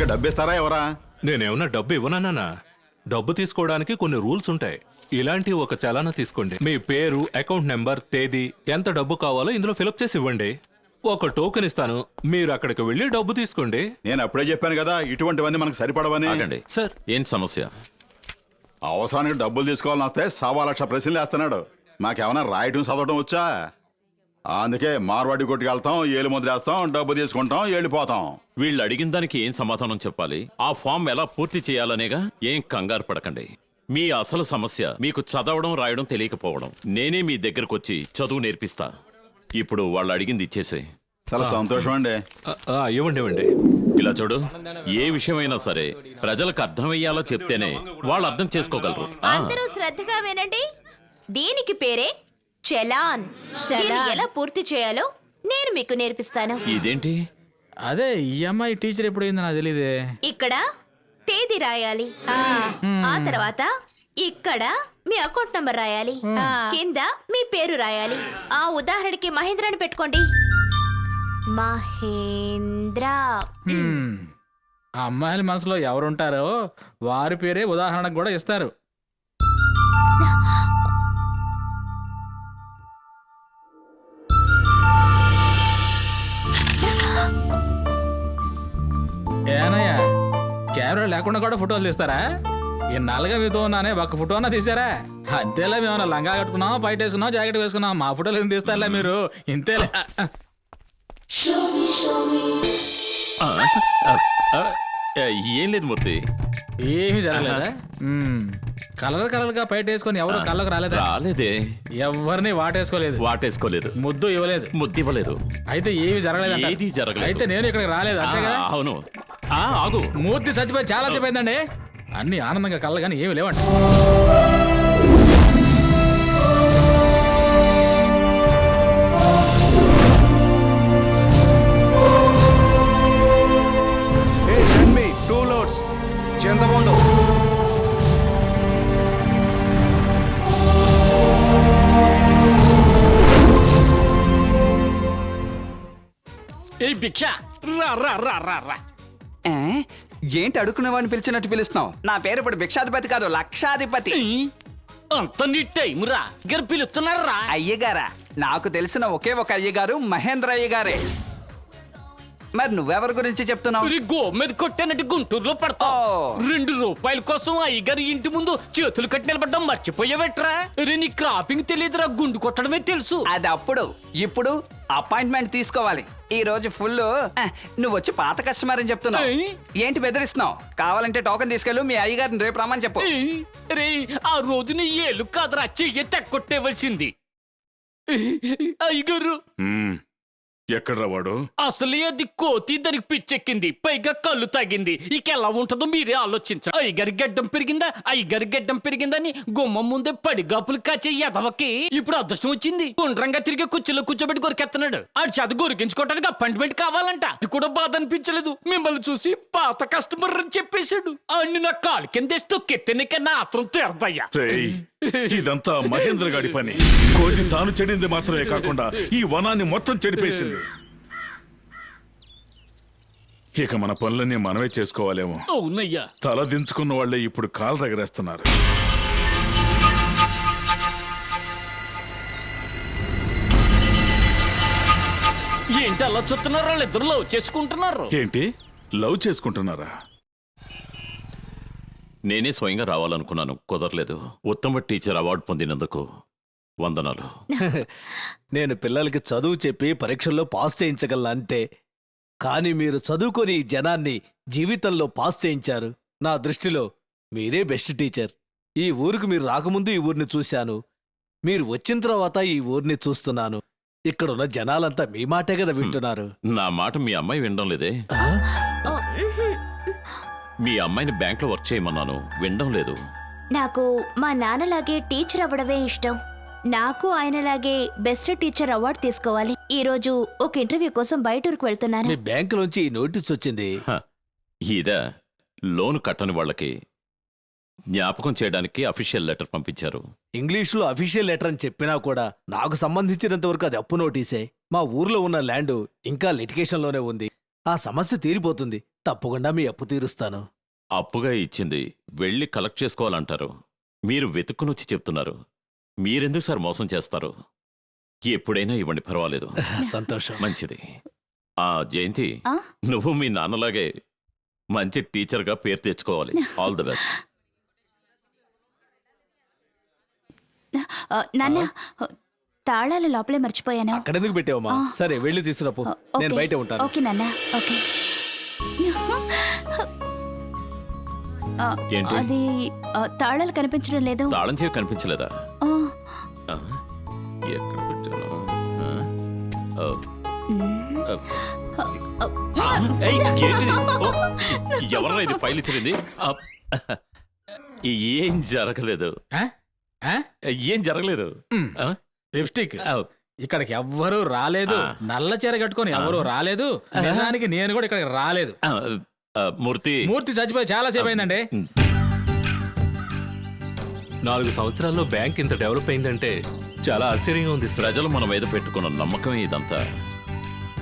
ఇంతగా డబ్బిస్తారా ఎవరా? నేనేమన్నా డబ్బు ఇవ్వనన్నా డబ్బు తీసుకోవడానికి కొన్ని రూల్స్ ఉంటాయి. ఇలాంటి ఒక చలాన తీసుకోండి. మీ పేరు అకౌంట్ నెంబర్ తేదీ ఎంత డబ్బు కావాలో ఇందులో ఫిలప్ చేసి ఇవ్వండి. ఒక టోకెన్ ఇస్తాను. మీరు అక్కడికి వెళ్ళి డబ్బు తీసుకోండి. నేను అప్పుడే చెప్పాను కదా ఇటువంటివన్నీ మనకు సరిపడవని. ఆగండి. సార్ ఏం సమస్య? అవసరానికి డబ్బులు తీసుకోవాలని వస్తే సవా లక్ష ప్రశ్నలు వేస్తున్నాడు. మాకేమైనా రాయటం చదవటం వచ్చా? అందుకే మార్వాడి కొట్టుకు వెళ్తాం ఏలు ముద్రేస్తాం డబ్బు తీసుకుంటాం వెళ్ళిపోతాం. వీళ్ళు అడిగిన దానికి ఏం సమాధానం చెప్పాలి? ఆ ఫామ్ ఎలా పూర్తి చేయాలనేగా ఏం కంగారు పడకండి. మీ అసలు సమస్య మీకు చదవడం రాయడం తెలియకపోవడం. నేనే మీ దగ్గరకు వచ్చి చదువు నేర్పిస్తా. ఇప్పుడు వాళ్ళు అడిగింది ఇచ్చేసే. చాలా సంతోషం అండి. ఇవ్వండి ఇవ్వండి. ఇలా చూడు ఏ విషయమైనా సరే ప్రజలకు అర్థమయ్యేలా చెప్తేనే వాళ్ళు అర్థం చేసుకోగలరు. అందరూ శ్రద్ధగా వినండి. దీనికి పేరే చలాన్. దీన్ని ఎలా పూర్తి చేయాలో నేను మీకు నేర్పిస్తాను. ఇదేంటి? అదే ఈ అమ్మాయి టీచర్ ఎప్పుడైందో నాకు తెలియదే ఇక్కడ తేదీ రాయాలి. ఆ. తర్వాత ఇక్కడ మీ అకౌంట్ నంబర్ రాయాలి. కింద మీ పేరు రాయాలి. ఆ ఉదాహరణకి మహేంద్ర అని పెట్టుకోండి. మహేంద్ర. ఆ అమ్మాయిల మనసులో ఎవరుంటారో వారి పేరే ఉదాహరణకు కూడా ఇస్తారు. కెమెరా లేకుండా కూడా ఫోటోలు తీస్తారా? ఇన్నాళ్ళుగా మీతో ఉన్నానే ఒక ఫోటో అన్నా తీసారా? అంతేలా మేము లంగా కట్టుకున్నాం బయట వేసుకున్నాం జాకెట్ వేసుకున్నాం మా ఫోటోలు ఏం తీస్తారులే మీరు? ఇంతేలే. ఆ, ఏం లేదు మూర్తి. ఏమీ జరగలేదా? మ్మ్. కలర్ కలర్గా బయట వేసుకొని ఎవరు కళ్ళకు రాలేదా? రాలేదే. ఎవరిని వాటేసుకోలేదు. వాటేసుకోలేదు. ముద్దు ఇవ్వలేదు. ముద్దివ్వలేదు. అయితే ఏమి జరగలేదు ఏదీ జరగలేదు. అయితే నేను ఇక్కడికి రాలేదు అంతే కదా అవును. ఆ, ఆగు. మూర్తి చచ్చిపోయి చాలా చెప్పైందండి అన్ని ఆనందంగా కళ్ళ కానీ ఏమి లేవండి Chendamondo. ఏ భిక్ష! రా రా రా రా రా. ఏ? ఏంటి అడుక్కునే వాడిని పిలిచినట్టు పిలుస్తున్నావు? నా పేరు ఇప్పుడు భిక్షాధిపతి కాదు లక్షాధిపతి. ఈ, అంత నీ టైం రా. గారు పిలుస్తున్నారా? అయ్యగారా నాకు తెలిసిన ఒకే ఒక అయ్యగారు మహేంద్ర అయ్యగారే. మరి నువ్వెవరి గురించి చెప్తున్నావు? గో మీద కొట్టానంటే గుంటూరులో పడతావు. రెండు రూపాయల కోసం అయ్యగారి ఇంటి ముందు చేతులు కట్టి నిలబడ్డం మర్చిపోయావెట్రా? రే నీ క్రాపింగ్ తెలియదురా గుండు కొట్టడమే తెలుసు. అది అప్పుడు ఇప్పుడు అపాయింట్మెంట్ తీసుకోవాలి. ఈ రోజు ఫుల్ నువ్వు వచ్చి పాత కస్టమర్ అని చెప్తున్నావు. ఏంటి బెదిరిస్తున్నావు? కావాలంటే టోకెన్ తీసుకెళ్ళు మీ అయ్యగారిని రేపు రమ్మని చెప్పు. రే ఆ రోజు నీ ఏళ్ళు కాదురా చెయ్యి తెక్కొట్టేవలసింది అయ్యగారు. ఎక్కడ్రా వాడు? అసలే అది కోతి దానికి పిచ్చెక్కింది. పైగా కళ్ళు తాగింది. ఇక ఎలా ఉంటుందో మీరే ఆలోచించండి అయ్యగారి గడ్డం పెరిగిందా? అయ్యగారి గడ్డం పెరిగిందని గుమ్మం ముందే పడిగాపులు కాచే ఎదవకి ఇప్పుడు అదృష్టం వచ్చింది. గుండ్రంగా తిరిగి కుర్చీలో కూర్చోబెట్టి గొరికెత్తనాడు ఆ చేత గొరికించుకోవడానికి అపాయింట్మెంట్ కావాలంట. అది కూడా బాధ అనిపించలేదు. మిమ్మల్ని చూసి పాత కస్టమర్ అని చెప్పేశాడు. అన్ని నా కాలు కింద తొక్కెత్తనిక నా ఆత్రం తీరదయ్యా. రేయ్, ఇదంతా మహేంద్ర గాడి పని. కోతి తాను చెడింది మాత్రమే కాకుండా ఈ వనాన్ని మొత్తం చెడిపేసింది. ఇక మన పనులన్నీ మనమే చేసుకోవాలేమో. అవునయ్యా. తల దించుకున్న వాళ్ళే ఇప్పుడు కాలు దగ్గరేస్తున్నారు ఏంటి అలా చూస్తున్నారు? వాళ్ళిద్దరు లవ్ చేసుకుంటున్నారు. ఏంటి? లవ్ చేసుకుంటున్నారా? నేనే స్వయంగా రావాలనుకున్నాను. కుదరలేదు. ఉత్తమ టీచర్ అవార్డు పొందినందుకు వందనాలు. నేను పిల్లలకి చదువు చెప్పి పరీక్షల్లో పాస్ చేయించగలను అంతే. కానీ మీరు చదువుకొని జనాన్ని జీవితంలో పాస్ చేయించారు. నా దృష్టిలో మీరే బెస్ట్ టీచర్. ఈ ఊరికి మీరు రాకముందు ఈ ఊరిని చూశాను. మీరు వచ్చిన తర్వాత ఈ ఊరిని చూస్తున్నాను. ఇక్కడున్న జనాలంతా మీ మాటే కదా వింటున్నారు. నా మాట మీ అమ్మాయి వినడం లేదే. మీ అమ్మాయిని బ్యాంక్లో వర్క్ చేయమన్నాను. వినడం లేదు. నాకు మా నాన్నలాగే టీచర్ అవ్వడమే ఇష్టం. నాకు ఆయనలాగే బెస్ట్ టీచర్ అవార్డు తీసుకోవాలి. ఈ రోజు ఒక ఇంటర్వ్యూ కోసం బయట ఊరికి వెళ్తున్నాను. మీ బ్యాంకులోంచి ఈ నోటీస్ వచ్చింది. ఇదా లోన్ కట్టని వాళ్ళకి జ్ఞాపకం చేయడానికి అఫీషియల్ లెటర్ పంపించారు. ఇంగ్లీష్లో అఫీషియల్ లెటర్ అని చెప్పినా కూడా నాకు సంబంధించినంత వరకు అది అప్పు నోటీసే. మా ఊర్లో ఉన్న ల్యాండ్ ఇంకా లిటికేషన్లోనే ఉంది. ఆ సమస్య తీరిపోతుంది. తప్పకుండా మీ అప్పు తీరుస్తాను. అప్పుగా ఇచ్చింది. వెళ్ళి కలెక్ట్ చేసుకోవాలంటారు. మీరు వెతుక్కుని వచ్చి చెప్తున్నారు. మీరెందుకు సార్ మోసం చేస్తారు? ఎప్పుడైనా ఇవ్వండి పర్వాలేదు. సంతోషం. మంచిది. ఆ జయంతి ఆ? నువ్వు మీ నాన్నలాగే మంచి టీచర్గా పేరు తెచ్చుకోవాలి. ఆల్ ది బెస్ట్ ఆ, నాన్న తాళాలు లోపలే మర్చిపోయాను. అక్కడెందుకు పెట్టావమ్మా? ఆ. సరే వెళ్ళి తీసుకురాపో. నేను ఓకే. బయట ఉంటాను. ఓకే నాన్న. ఓకే. ఆ, ఏంటి? అది ఆ, తాళాలు కనిపించడం లేదు. తాళం చేయ కనిపించలేదా? ఆ, ఎక్కడ పెట్టాను ఎవర్రా ఇది ఫైల్ ఇచ్చినది ఆ, ఏం జరగలేదు? ఏం జరగలేదు? లిప్స్టిక్ ఇక్కడికి ఎవ్వరూ రాలేదు. నల్ల చీర కట్టుకొని ఎవరూ రాలేదు. నిజానికి నేను కూడా ఇక్కడికి రాలేదు. మూర్తి. మూర్తి చచ్చిపోయి చాలా సేపు అయిందండి. నాలుగు సంవత్సరాల్లో బ్యాంక్ ఇంత డెవలప్ అయిందంటే చాలా ఆశ్చర్యంగా ఉంది సార్. ప్రజలు మన మీద పెట్టుకున్న నమ్మకమే ఇదంతా.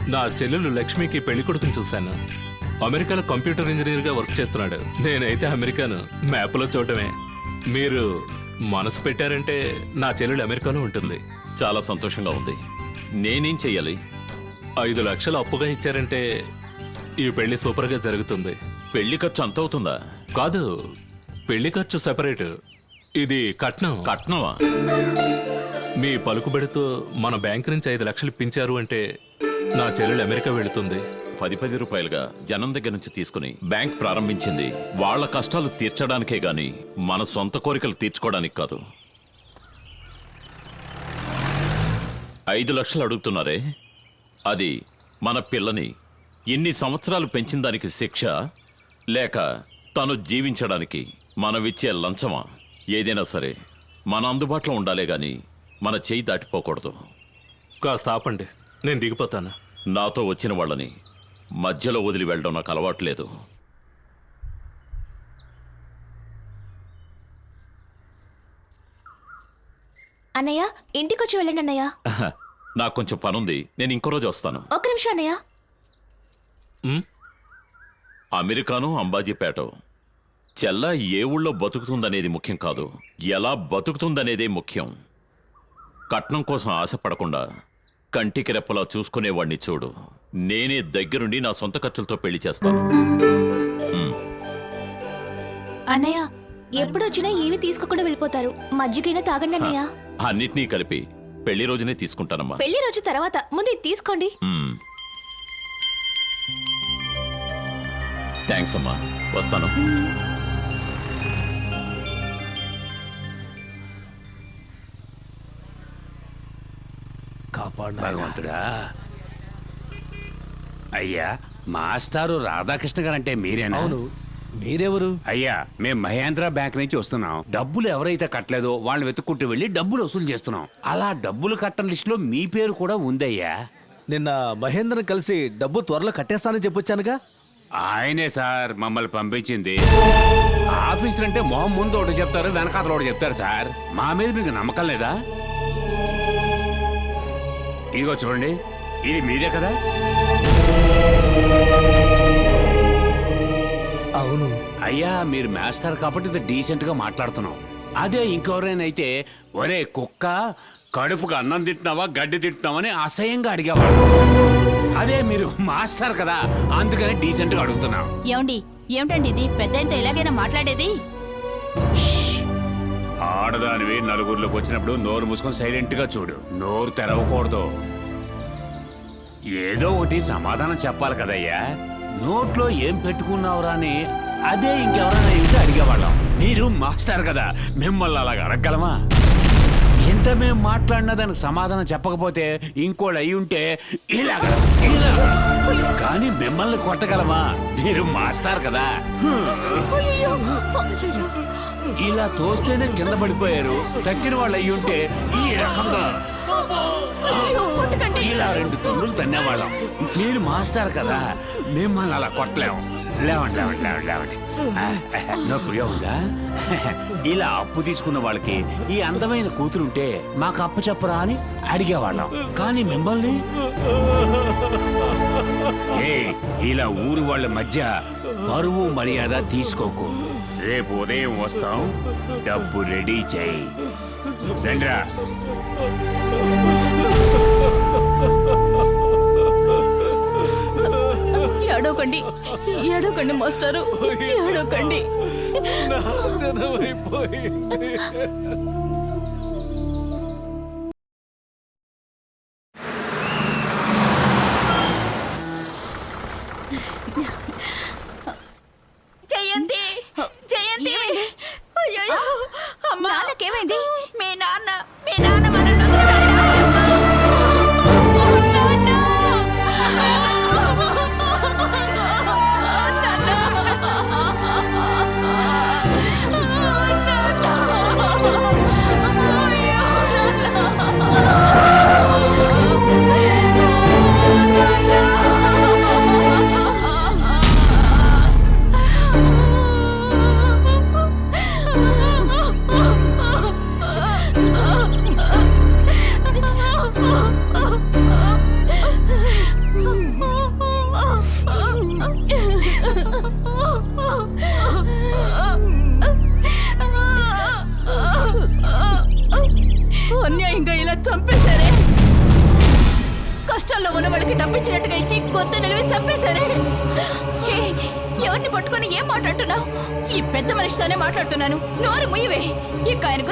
నా చెల్లెలు లక్ష్మికి పెళ్ళి కొడుకుని చూశాను. అమెరికాలో కంప్యూటర్ ఇంజనీర్గా వర్క్ చేస్తున్నాడు. నేనైతే అమెరికాను మ్యాప్లో చూడటమే. మీరు మనసు పెట్టారంటే నా చెల్లెలు అమెరికాలో ఉంటుంది. చాలా సంతోషంగా ఉంది. నేనేం చెయ్యాలి? ఐదు లక్షలు అప్పుగా ఇచ్చారంటే ఈ పెళ్ళి సూపర్గా జరుగుతుంది. పెళ్ళి ఖర్చు అంత అవుతుందా? కాదు పెళ్ళి ఖర్చు సెపరేట్. ఇది కట్నం. కట్నమా? మీ పలుకుబడితో మన బ్యాంక్ నుంచి ఐదు లక్షలు ఇప్పించారు అంటే నా చెల్లెలు అమెరికా వెళుతుంది. పది పది రూపాయలుగా జనం దగ్గర నుంచి తీసుకుని బ్యాంక్ ప్రారంభించింది. వాళ్ళ కష్టాలు తీర్చడానికే గాని మన సొంత కోరికలు తీర్చుకోవడానికి కాదు. ఐదు లక్షలు అడుగుతున్నారే? అది మన పిల్లని ఇన్ని సంవత్సరాలు పెంచిన దానికి శిక్ష లేక తను జీవించడానికి మనమిచ్చే లంచమా? ఏదైనా సరే మన అందుబాటులో ఉండాలే గాని మన చేయి దాటిపోకూడదు. కాస్త ఆపండి నేను దిగిపోతాను. నాతో వచ్చిన వాళ్ళని మధ్యలో వదిలి వెళ్ళడం నాకు అలవాట్లేదు అన్నయ్య ఇంటికొచ్చి వెళ్ళండి అన్నయ్య. నాకు కొంచెం పనుంది నేను ఇంకో రోజు వస్తాను. ఒక్క నిమిషం అన్నయ్య. అమెరికాను అంబాజీపేట. చెల్ల ఏ ఊళ్ళో బతుకుతుందనేది ముఖ్యం కాదు. ఎలా బతుకుతుందనేదే ముఖ్యం. కట్నం కోసం ఆశపడకుండా కంటికి రెప్పలా చూసుకునేవాణ్ణి చూడు. నేనే దగ్గరుండి నా సొంత ఖర్చులతో పెళ్ళి చేస్తాను. అన్నయ్య ఎప్పుడు వచ్చినా ఏమి తీసుకోకుండా వెళ్ళిపోతారు. మజ్జిగైనా తాగండి అన్నయ్య. అన్నిటినీ కలిపి పెళ్ళి రోజునే తీసుకుంటానమ్మా. పెళ్ళి రోజు తర్వాత ముందు ఇది తీసుకోండి. థ్యాంక్స్ అమ్మా. వస్తాను. కాపాడు భగవంతుడా. అయ్యా మాస్టారు రాధాకృష్ణ గారంటే మీరేనా? అవును. మీరెవరు? అయ్యా మేము మహేంద్ర బ్యాంక్ నుంచి వస్తున్నాం. డబ్బులు ఎవరైతే కట్టలేదో వాళ్ళని వెతుక్కుంటూ వెళ్ళి డబ్బులు వసూలు చేస్తున్నాం. అలా డబ్బులు కట్టని లిస్టులో మీ పేరు కూడా ఉందయ్యా. నిన్న మహేంద్రని కలిసి డబ్బు త్వరలో కట్టేస్తానని చెప్పొచ్చానుగా? ఆయనే సార్ మమ్మల్ని పంపించింది. ఆఫీసులు అంటే మొహం ముందు ఒకటి చెప్తారు వెనకాతలు ఒకటి చెప్తారు సార్. మా మీద మీకు నమ్మకం లేదా? ఇదిగో చూడండి ఇది మీదే కదా? అవును. అయ్యా మీరు మాస్టర్ కాబట్టి ఇది డీసెంట్గా మాట్లాడుతున్నాం. అదే ఇంకెవరైనా అయితే ఒరే కుక్క కడుపుకు అన్నం తింటున్నావా గడ్డి తింటున్నావని అసహ్యంగా అడిగేవాడు అదే మీరు మాస్టర్ కదా అందుకని డీసెంట్గా అడుగుతున్నాం. ఏమండి ఏమిటండి ఇది? పెద్ద ఇలాగైనా మాట్లాడేది? ఆడదానివి నలుగురిలోకి వచ్చినప్పుడు నోరు మూసుకొని సైలెంట్గా చూడు. నోరు తెరవకూడదు. ఏదో ఒకటి సమాధానం చెప్పాలి కదయ్యా. నోట్లో ఏం పెట్టుకున్నావురా అని అదే ఇంకెవరైనా ఇంటి అడిగేవాళ్ళం. మీరు మాస్టర్ కదా మిమ్మల్ని అలాగ అడగలమా ఎంత మేము మాట్లాడినా దానికి సమాధానం చెప్పకపోతే ఇంకోళ్ళు అయి ఉంటే ఇలా ఇలా కానీ మిమ్మల్ని కొట్టగలమా? మీరు మాస్టర్ కదా. ఇలా తోస్తేనే కింద పడిపోయారు. తక్కిన వాళ్ళు అయ్యి ఉంటే ఈ రకంగా. ఇలా రెండు తొండులు తన్నేవాళ్ళం. మీరు మాస్టర్ కదా మిమ్మల్ని అలా కొట్టలేము. లేవండి లేవండి లేవండి లేవండి. నొప్పిగా ఉందా? ఇలా అప్పు తీసుకున్న వాళ్ళకి ఈ అందమైన కూతురుంటే మాకు అప్పు చెప్పరా అని అడిగేవాళ్ళం. కానీ మిమ్మల్ని? ఏ ఇలా ఊరు వాళ్ళ మధ్య పరువు మర్యాద తీసుకోకు. రేపు ఉదయం వస్తాం. డబ్బు రెడీ చేయి. రండ్రా. ఏడవకండి. ఏడవకండి మాస్టారు. ఏడవకండి. నాశనమైపోయింది.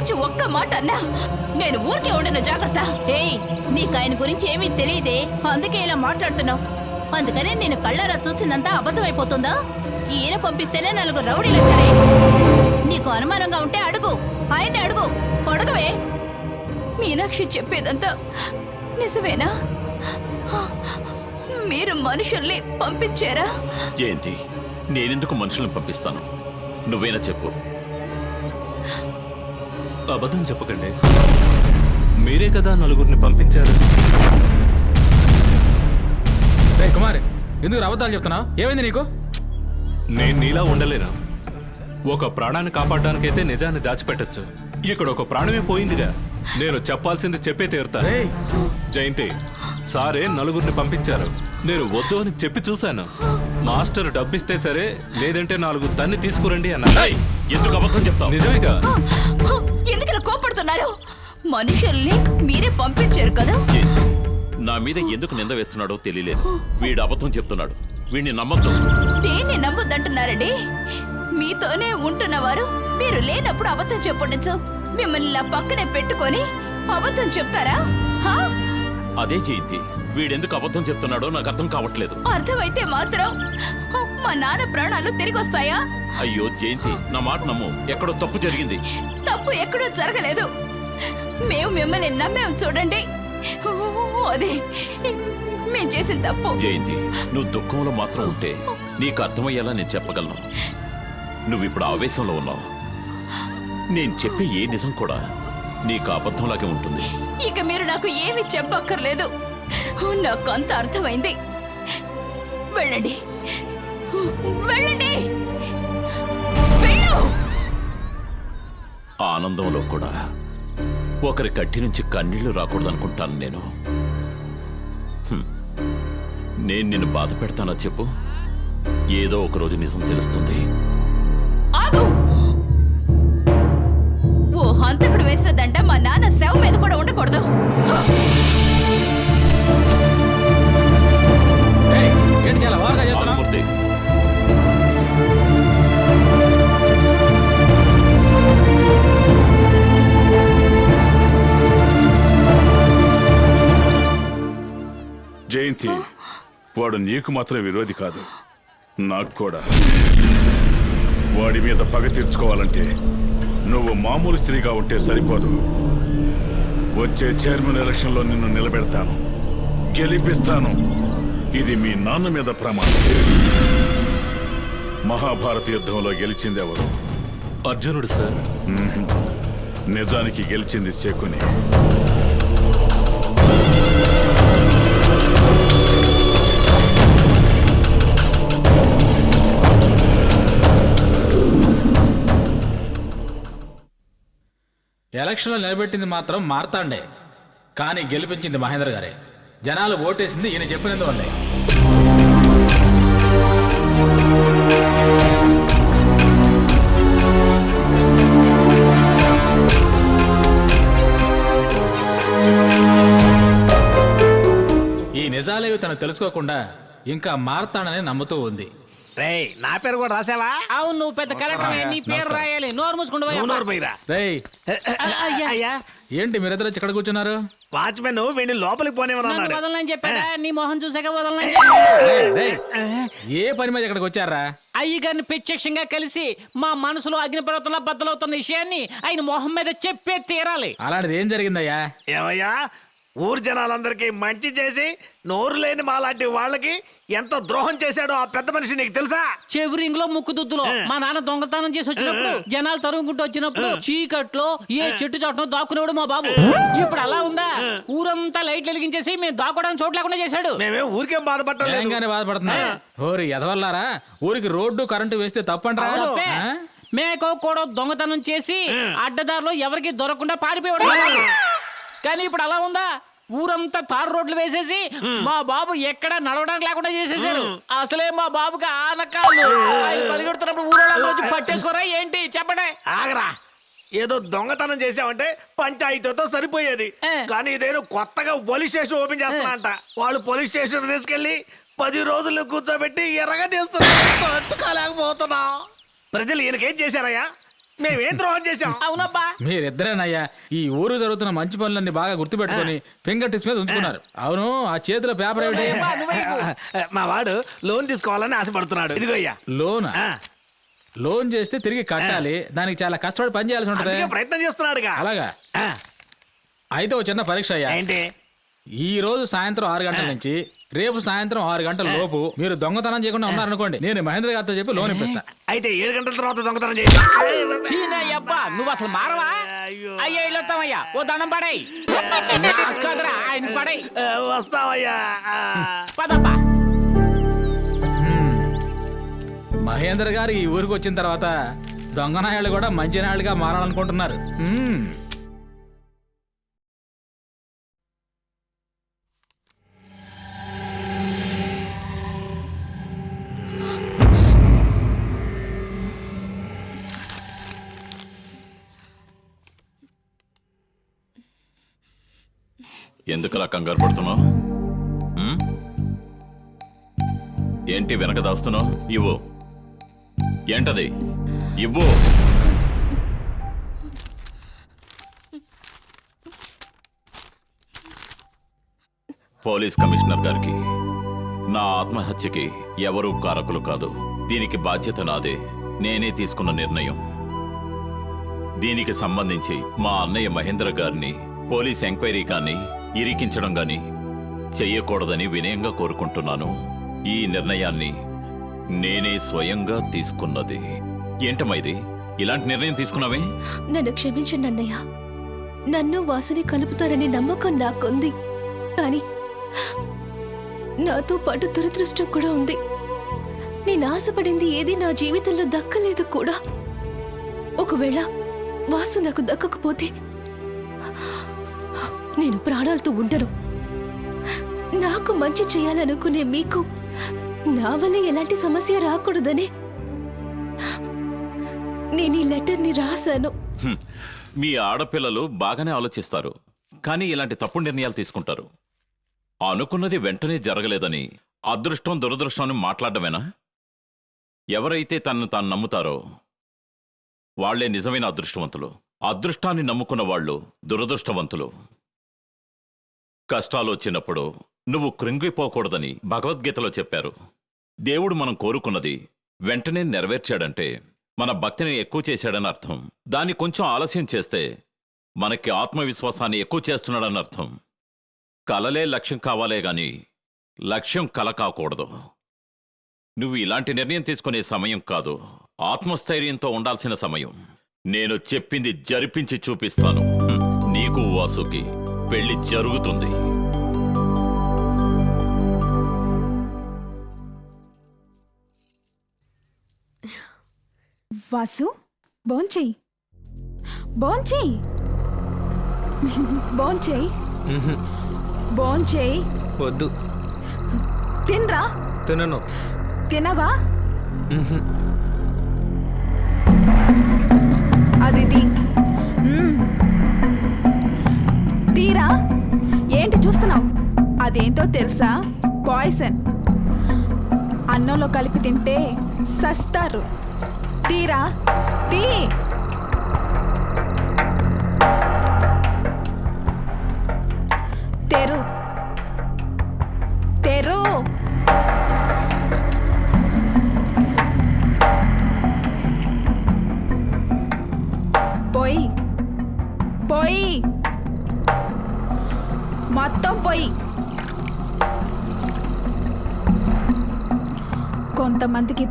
గురించి ఒక్క మాట అన్నా. నేను ఊరికే ఉండను జాగ్రత్త. ఏయ్ నీకు ఆయన గురించి ఏమీ తెలియదే? అందుకే ఇలా మాట్లాడుతున్నావు. అందుకనే నేను కళ్ళారా చూసిందంతా అబద్ధమైపోతుందా? ఈయన పంపిస్తేనే నలుగురు రౌడీలు వచ్చారే. నీకు అనుమానంగా ఉంటే అడుగు. ఆయన్ని అడుగు. అడుగువే మీనాక్షి చెప్పేదంతా నిజమేనా? మీరు మనుషుల్ని పంపించారా? జయంతి నేనెందుకు మనుషులను పంపిస్తాను? నువ్వేనా చెప్పు. అబద్ధం చెప్పకండి. మీరే కదా నలుగురిని పంపించారు. రే కుమార్ ఎందుకు అబద్ధాలు చెప్తున్నావు? ఏమైంది నీకు? నేను నీలా ఉండలేను? ఒక ప్రాణాన్ని కాపాడడానికైతే నిజాన్ని దాచిపెట్టచ్చు. ఇక్కడ ఒక ప్రాణమే పోయిందిగా. నేను చెప్పాల్సింది చెప్పే తీరుతా. జయంతి సారే నలుగురిని పంపించారు. నేను వద్దు అని చెప్పి చూశాను. మాస్టర్ డబ్బిస్తే సరే లేదంటే నాలుగు తన్ని తీసుకురండి అన్నారు ఏయ్, ఎందుకు అబద్ధం చెప్తావు? నిజమేగా? ఎందుకు ఇలా కోపడుతున్నారు? మనుషుల్ని మీరే పంపించారు కదా. నా మీద ఎందుకు నింద వేస్తున్నాడో తెలియలేదు. వీడు అబద్ధం చెప్తున్నాడు. వీడిని నమ్మద్దు. దేన్ని నమ్మొద్దంటున్నారండి? మీతోనే ఉంటున్నవారు మీరు లేనప్పుడు అబద్ధం చెప్పుండొచ్చు మిమ్మల్ని ఇలా పక్కనే పెట్టుకొని అబద్ధం చెప్తారా? హా? అదే జయంతి. వీడెందుకు అబద్ధం చెప్తున్నాడో నాకు అర్థం కావట్లేదు. అర్థమైతే మాత్రం మా నాన్న ప్రాణాలు తిరిగి వస్తాయా అయ్యో జయంతి నా మాట నమ్ము. ఎక్కడో తప్పు జరిగింది. తప్పు ఎక్కడో జరగలేదు. మేము మిమ్మల్ని నమ్మాం చూడండి. అదే. మేము చేసిన తప్పు. జయంతి నువ్వు దుఃఖంలో మాత్రం ఉంటే నీకు అర్థమయ్యేలా నేను చెప్పగలను. నువ్వు ఇప్పుడు ఆవేశంలో ఉన్నావు. నేను చెప్పే ఏ నిజం కూడా నీకు అబద్ధంలాగే ఉంటుంది. ఇక మీరు నాకు ఏమి చెప్పక్కర్లేదు. నాకు అంత అర్థమైంది. వెళ్ళండి. వెళ్ళండి. వెళ్ళు. ఆనందంలో కూడా ఒకరి కట్టి నుంచి కన్నీళ్ళు రాకూడదనుకుంటాను నేను. నేను నిన్ను బాధ పెడతానా చెప్పు? ఏదో ఒక రోజు నిజం తెలుస్తుంది. ఆగు. ఓ హంతకుడు వేసిన దండ మా నాన్న శవ మీద కూడా ఉండకూడదు. ఏంటి చాలా ఓవర్గా చేస్తున్నావు? జయంతి. వాడు నీకు మాత్రం విరోధి కాదు. నాకు కూడా. వాడి మీద పగ తీర్చుకోవాలంటే నువ్వు మామూలు స్త్రీగా ఉంటే సరిపోదు. వచ్చే చైర్మన్ ఎలక్షన్లో నిన్ను నిలబెడతాను. గెలిపిస్తాను. ఇది మీ నాన్న మీద ప్రమాణం. మహాభారత యుద్ధంలో గెలిచింది ఎవరు అర్జునుడు సార్. నిజానికి గెలిచింది శకుని. ఎలక్షన్లో నిలబెట్టింది మాత్రం మార్తాండే కానీ గెలిపించింది మహేంద్ర గారే. జనాలు ఓటేసింది ఈయన చెప్పినందువల్లే ఈ నిజాలేవి తను తెలుసుకోకుండా ఇంకా మారతానని నమ్ముతూ ఉంది. రేయ్ నా పేరు కూడా రాసావా? అవును నువ్వు పెద్ద కలెక్టర్ నీ పేరు రాయాలి. నోరు మూసుకుంటూ పోయి అబ్బా. పోయిరా రేయ్. అయ్యా. అయ్యా. ఏంటి మీరిద్దరు వచ్చి ఇక్కడ కూర్చున్నారు? వాచ్మెన్ వీడిని లోపలికి పోనేమన్నాడు వదలని చెప్పాడా? నీ మొహం చూసాక వదలని ఏ పని మీద ఇక్కడికి వచ్చారా? అయ్య గారిని ప్రత్యక్షంగా కలిసి మా మనసులో అగ్నిపర్వతంలో బద్దలవుతున్న విషయాన్ని ఆయన మొహం మీద చెప్పే తీరాలి. అలాంటిది ఏం జరిగిందయ్యా? ఏమయ్యా? ఊరు జనాలందరికీ మంచి చేసి నోరు లేని మాలాంటి వాళ్ళకి ఎంత ద్రోహం చేశాడో ఆ పెద్ద మనిషి నీకు తెలుసా? చెవిరింగ్లో ముక్కు దుద్దులో. మా నాన్న దొంగతనం చేసి వచ్చినప్పుడు జనాలు తరుగుకుంటూ వచ్చినప్పుడు చీకట్లో ఏ చెట్టు చాటును దాక్కునేవాడు మా బాబు. ఇప్పుడు అలా ఉందా? ఊరంతా లైట్లు వెలిగించేసి మేము దాక్కోవడానికి చోటు లేకుండా చేశాడు. మేమేం ఊరికేం బాధపడటం లేదు. ఏంగానే బాధపడుతున్నా. ఓరి ఎదవల్లారా ఊరికి రోడ్డు కరెంటు వేస్తే తప్పంటారా? మేకో కూడా దొంగతనం చేసి అడ్డదారిలో ఎవరికి దొరకకుండా పారిపోయాడు. కానీ ఇప్పుడు అలా ఉందా? ఊరంతా తారు రోడ్లు వేసేసి మా బాబు ఎక్కడ నడవడానికి లేకుండా చేసేసారు. అసలే మా బాబుకి ఆనకాళ్ళు. పరిగెడుతున్నప్పుడు ఊరోళ్ళందరూ వచ్చి పట్టేసుకోరా? ఏంటి? చెప్పండి. ఆగరా. ఏదో దొంగతనం చేసావంటే పంచాయతీతో సరిపోయేది. కానీ ఇదేదో కొత్తగా పోలీస్ స్టేషన్ ఓపెన్ చేస్తానంట వాళ్ళు పోలీస్ స్టేషన్ తీసుకెళ్ళి పది రోజులు కూర్చోబెట్టి ఎర్రగా తీస్తున్నారు. తట్టుకోలేకపోతున్నా ప్రజలు ఈయనకేం చేశారయ్యా? మేమేం ద్రోహం చేశాం? అవునబ్బా. మీరిద్దరేనయ్యా ఈ ఊరు జరుగుతున్న మంచి పనులన్నీ బాగా గుర్తుపెట్టుకొని ఫింగర్ టిప్స్ మీద ఉంచుకున్నారు. అవును ఆ చేతిలో పేపర్ ఏమిటి? అబ్బా, నువ్వే ఇవ్వు. మా వాడు లోన్ తీసుకోవాలని ఆశపడుతున్నాడు. ఇదిగో అయ్యా. లోన్? ఆ, లోన్ చేస్తే తిరిగి కట్టాలి. దానికి చాలా కష్టపడి పని చేయాల్సి ఉంటది. అందుకే ప్రయత్నం చేస్తున్నాడుగా. అలాగా. ఆ, అయితే ఓ చిన్న పరీక్ష అయ్యా. ఏంటి? ఈ రోజు సాయంత్రం ఆరు గంటల నుంచి రేపు సాయంత్రం ఆరు గంటల లోపు మీరు దొంగతనం చేయకుండా ఉన్నారనుకోండి నేను మహేంద్ర గారితో చెప్పి లోన్ ఇప్పిస్తా. అయితే ఏడు గంటల తర్వాత దొంగతనం చీనయ్యబ్బా నువ్వు అసలు మారవా? అయ్యో. ఓ దండం పడేయ్. నాకు కాదురా ఆయన పడేయ్. వస్తావయ్యా. పదబ్బా. మహేంద్ర గారు ఈ ఊరికి వచ్చిన తర్వాత దొంగనాయాళ్ళు కూడా మంచి నాయుడుగా మారాలనుకుంటున్నారు ఎందుకలా కంగారు పడుతున్నావు? ఏంటి వెనక దాస్తున్నావు ఇవ్వు. ఏంటది? ఇవ్వు. పోలీస్ కమిషనర్ గారికి నా ఆత్మహత్యకి ఎవరూ కారకులు కాదు. దీనికి బాధ్యత నాదే. నేనే తీసుకున్న నిర్ణయం. దీనికి సంబంధించి మా అన్నయ్య మహేంద్ర గారిని పోలీస్ ఎంక్వైరీ కానీ ఇరికించడం గాని చెయ్యకూడదని వినయంగా కోరుకుంటున్నాను. ఈ నిర్ణయాన్ని నేనే స్వయంగా తీసుకున్నది. ఏంటమ్మా ఇది? ఇలాంటి నిర్ణయం తీసుకున్నావే? నన్ను క్షమించండి అన్నయ్య. నన్ను వాసుని కలుపుతారని నమ్మకం నాకుంది. కానీ నాతో పాటు దురదృష్టం కూడా ఉంది. నేను ఆశపడింది ఏది నా జీవితంలో దక్కలేదు కూడా. ఒకవేళ వాసు నాకు దక్కకపోతే నేను ప్రాణాలతో ఉండను. నాకు మంచి చేయాలనుకునే మీకు నా వల్ల ఎలాంటి సమస్య రాకూడదని నేను ఈ లెటర్ని రాశాను. మీ ఆడపిల్లలు బాగానే ఆలోచిస్తారు కానీ ఇలాంటి తప్పు నిర్ణయాలు తీసుకుంటారు. అనుకున్నది వెంటనే జరగలేదని అదృష్టం దురదృష్టాన్ని మాట్లాడమేనా ఎవరైతే తనను తాను నమ్ముతారో వాళ్ళే నిజమైన అదృష్టవంతులు. అదృష్టాన్ని నమ్ముకున్న వాళ్ళు దురదృష్టవంతులు. కష్టాలు వచ్చినప్పుడు నువ్వు కృంగిపోకూడదని భగవద్గీతలో చెప్పారు. దేవుడు మనం కోరుకున్నది వెంటనే నెరవేర్చాడంటే మన భక్తిని ఎక్కువ చేశాడని అర్థం. దాన్ని కొంచెం ఆలస్యం చేస్తే మనకి ఆత్మవిశ్వాసాన్ని ఎక్కువ చేస్తున్నాడని అర్థం. కలలే లక్ష్యం కావాలే గాని లక్ష్యం కల కాకూడదు. నువ్వు ఇలాంటి నిర్ణయం తీసుకునే సమయం కాదు ఆత్మస్థైర్యంతో ఉండాల్సిన సమయం. నేను చెప్పింది జరిపించి చూపిస్తాను. నీకు వాసుకి. పెళ్ళి జరుగుతుంది. వాసు బోంచేయి బోంచేయి బోంచేయి బోంచేయి వద్దు. తినరా. తినను. తినవా? అది. తీరా? ఏంటి చూస్తున్నావు? అదేంటో తెలుసా? పాయిసన్ అన్నంలో కలిపి తింటే సస్తారు. తీరా? తీ! తెరు.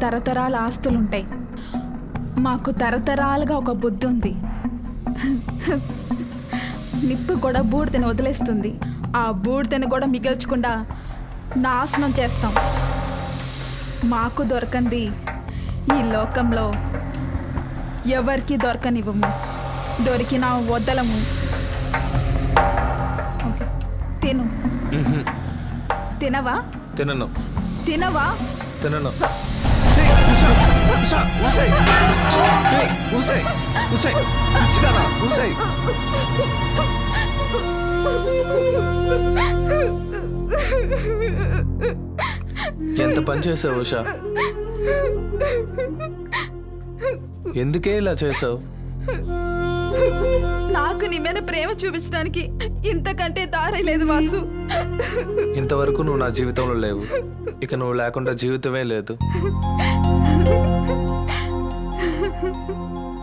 తరతరాల ఆస్తులుంటాయి. మాకు తరతరాలుగా ఒక బుద్ధి ఉంది నిప్పు కూడా బూడిదని వదిలేస్తుంది. ఆ బూడిదని కూడా మిగిల్చకుండా నాశనం చేస్తాం. మాకు దొరకంది ఈ లోకంలో ఎవరికి దొరకనివ్వము. దొరికినా వదలము. ఓకే తిను. తినవా? తినను. తినవా? తినను. ఎంత పని చేసావు ఉషా? ఎందుకే ఇలా చేసావు? నాకు నీ మీద ప్రేమ చూపించడానికి ఇంతకంటే దారి లేదు వాసు. ఇంతవరకు నువ్వు నా జీవితంలో లేవు. ఇక నువ్వు లేకుండా జీవితమే లేదు.